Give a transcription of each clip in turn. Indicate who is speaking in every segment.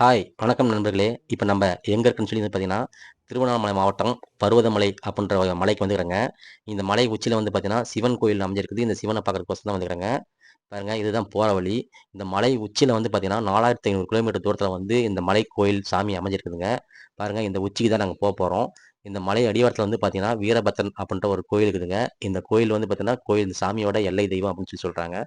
Speaker 1: Hi வணக்கம் நண்பர்களே. இப்போ நம்ம எங்கே இருக்குன்னு சொல்லி வந்து பார்த்தீங்கன்னா திருவண்ணாமலை மாவட்டம் பருவதமலை அப்படின்ற மலைக்கு வந்துக்கிறேங்க இந்த மலை உச்சியில் வந்து பார்த்தீங்கன்னா சிவன் கோயில் அமைஞ்சிருக்குது. இந்த சிவனை பார்க்குறதுக்கோசம் தான் வந்துக்கிறேங்க பாருங்க இதுதான் போகிற வழி. இந்த மலை உச்சியில் வந்து பார்த்தீங்கன்னா நாலாயிரத்தி ஐநூறு கிலோமீட்டர் தூரத்தில் வந்து இந்த மலை கோயில் சாமி அமைஞ்சிருக்குதுங்க. பாருங்க இந்த உச்சிக்கு தான் நாங்கள் போக போகிறோம் இந்த மலை அடிவாரத்தில் வந்து பார்த்தீங்கன்னா வீரபத்ரன் அப்படின்ற ஒரு கோயில் இருக்குதுங்க. இந்த கோயில் வந்து பார்த்தீங்கன்னா கோயில் இந்த சாமியோட எல்லை தெய்வம் அப்படின்னு சொல்லி சொல்கிறாங்க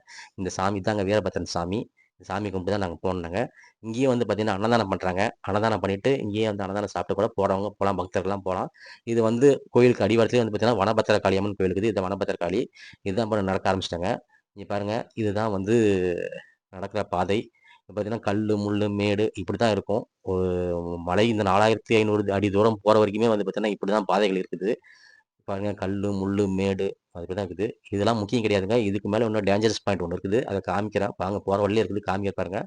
Speaker 1: இந்த சாமி தாங்க வீரபத்ரன் சாமி. சாமி கும்பிட்டு தான் நாங்கள் போனோங்க இங்கேயும் வந்து பார்த்திங்கன்னா அன்னதானம் பண்ணுறாங்க அன்னதானம் பண்ணிவிட்டு இங்கேயே வந்து அன்னதானம் சாப்பிட்டு கூட போகிறவங்க போகலாம் பக்தர்கள்லாம் போகலாம் இது வந்து கோயிலுக்கு அடிவாரத்துலேயே வந்து பார்த்திங்கன்னா வனபத்திர காளி அம்மன் கோயில் இருக்குது இது வனபத்திர காளி இதுதான் இப்போ நடக்க ஆரம்பிச்சிட்டாங்க. இங்கே பாருங்கள் இதுதான் வந்து நடக்கிற பாதை. இப்போ பார்த்தீங்கன்னா கல் முள் மேடு இப்படி தான் இருக்கும். ஒரு மலை இந்த நாலாயிரத்தி ஐநூறு அடி தூரம் போகிற வரைக்குமே வந்து பார்த்தீங்கன்னா இப்படி தான் பாதைகள் இருக்குது. பாருங்க கல் முள் மேடு அதுக்கு தான் இருக்குது. இதெல்லாம் முக்கியம் கிடையாதுங்க. இதுக்கு மேலே இன்னும் டேஞ்சரஸ் பாயிண்ட் ஒன்று இருக்குது. அதை காமிக்கிறேன். வாங்க போகிற வழியில் இருக்குது. காமிக்க பாருங்க.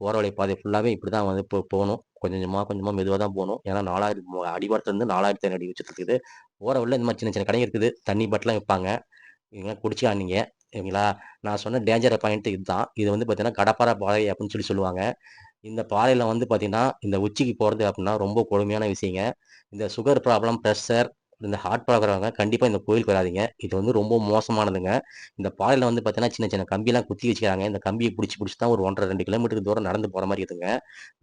Speaker 1: போகிற வழி பாதை ஃபுல்லாகவே இப்படி தான் வந்து இப்போ போகணும். கொஞ்சம் கொஞ்சமாக கொஞ்சமாக மெதுவாக தான் போகணும். ஏன்னா நாலாயிரம் அடிவாரத்துலேருந்து நாலாயிரத்தி ஐநூறு அடி வச்சுருக்குது போகிற வழியில் இந்த மாதிரி சின்ன சின்ன கடைங்க இருக்குது. தண்ணி பாட்டிலாம் விற்பாங்க. இவங்களாம் குடிச்சிக்கலாம் நீங்கள் சரிங்களா நான் சொன்ன டேஞ்சர் பாயிண்ட் இதுதான். இது வந்து பார்த்தீங்கன்னா கடப்பாறை பாதை அப்படின்னு சொல்லி சொல்லுவாங்க. இந்த பாதையில் வந்து பார்த்தீங்கன்னா இந்த உச்சிக்கு போகிறது அப்படின்னா ரொம்ப கொடுமையான விஷயங்க. இந்த சுகர் ப்ராப்ளம் ப்ரெஷர் இந்த ஹார்ட் பார்க்குறவங்க கண்டிப்பாக இந்த கோயிலுக்கு வராதிங்க. இது வந்து ரொம்ப மோசமானதுங்க. இந்த பாறையில் வந்து பார்த்தீங்கன்னா சின்ன சின்ன கம்பியெல்லாம் குத்தி வச்சுக்கிறாங்க. இந்த கம்பியை பிடிச்சி பிடிச்சி தான் ஒரு ஒன்றரை ரெண்டு கிலோமீட்டருக்கு தூரம் நடந்து போகிற மாதிரி இருக்குதுங்க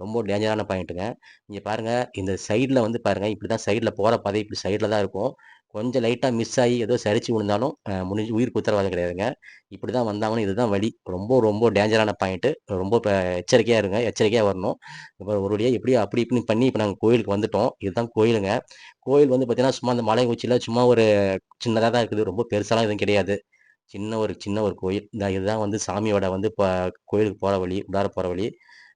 Speaker 1: ரொம்ப டேஞ்சரான பாயிண்ட்டுங்க இங்கே பாருங்கள் இந்த சைடில் வந்து பாருங்கள் இப்படி தான் சைடில் போகிற பாதை இப்படி சைடில் தான் இருக்கும். கொஞ்சம் லைட்டாக மிஸ் ஆகி ஏதோ சரிச்சு விழுந்தாலும் முடிஞ்சு உயிர் உத்தரவாதம் கிடையாதுங்க. இப்படி தான் வந்தாங்கன்னு இதுதான் வழி ரொம்ப ரொம்ப டேஞ்சரான பாயிண்ட்டு ரொம்ப இப்போ எச்சரிக்கையாக இருங்க. எச்சரிக்கையாக வரணும். இப்போ ஒரு வழியாக எப்படி அப்படி இப்படி பண்ணி இப்போ நாங்கள் கோயிலுக்கு வந்துட்டோம். இதுதான் கோயிலுங்க. கோயில் வந்து பார்த்தீங்கன்னா சும்மா அந்த மலை உச்சியில் சும்மா ஒரு சின்னதாக தான் இருக்குது. ரொம்ப பெருசாலாம் எதுவும் கிடையாது. சின்ன ஒரு சின்ன ஒரு கோயில். இந்த இதுதான் வந்து சாமியோட வந்து இப்போ கோயிலுக்கு போகிற வழி உள்ளார போகிற வழி.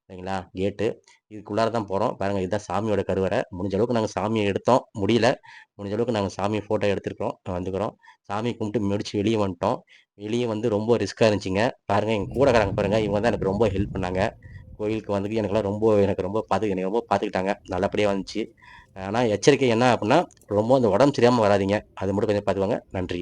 Speaker 1: சரிங்களா கேட்டு இதுக்குள்ளார தான் போகிறோம் பாருங்கள் இதுதான் சாமியோட கருவறை. முடிஞ்ச அளவுக்கு நாங்கள் சாமியை எடுத்தோம். முடியல. முடிஞ்ச அளவுக்கு நாங்கள் சாமியை ஃபோட்டோ எடுத்துருக்கோம் வந்துக்கிறோம். சாமி கும்பிட்டு முடிச்சு வெளியே வந்துட்டோம். வெளியே வந்து ரொம்ப ரிஸ்க்காக இருந்துச்சுங்க. பாருங்கள் எங்கள் கூட இருக்கிறாங்க பாருங்கள் இவங்க தான் எனக்கு ரொம்ப ஹெல்ப் பண்ணாங்க. கோயிலுக்கு வந்து எனக்குலாம் ரொம்ப எனக்கு ரொம்ப பார்த்து எனக்கு ரொம்ப பார்த்துக்கிட்டாங்க நல்லபடியாக வந்துச்சு. ஆனால் எச்சரிக்கை என்ன அப்படின்னா ரொம்ப அந்த உடம்பு சரியாமல் வராதிங்க. அது மட்டும் கொஞ்சம் பார்த்துவாங்க நன்றி.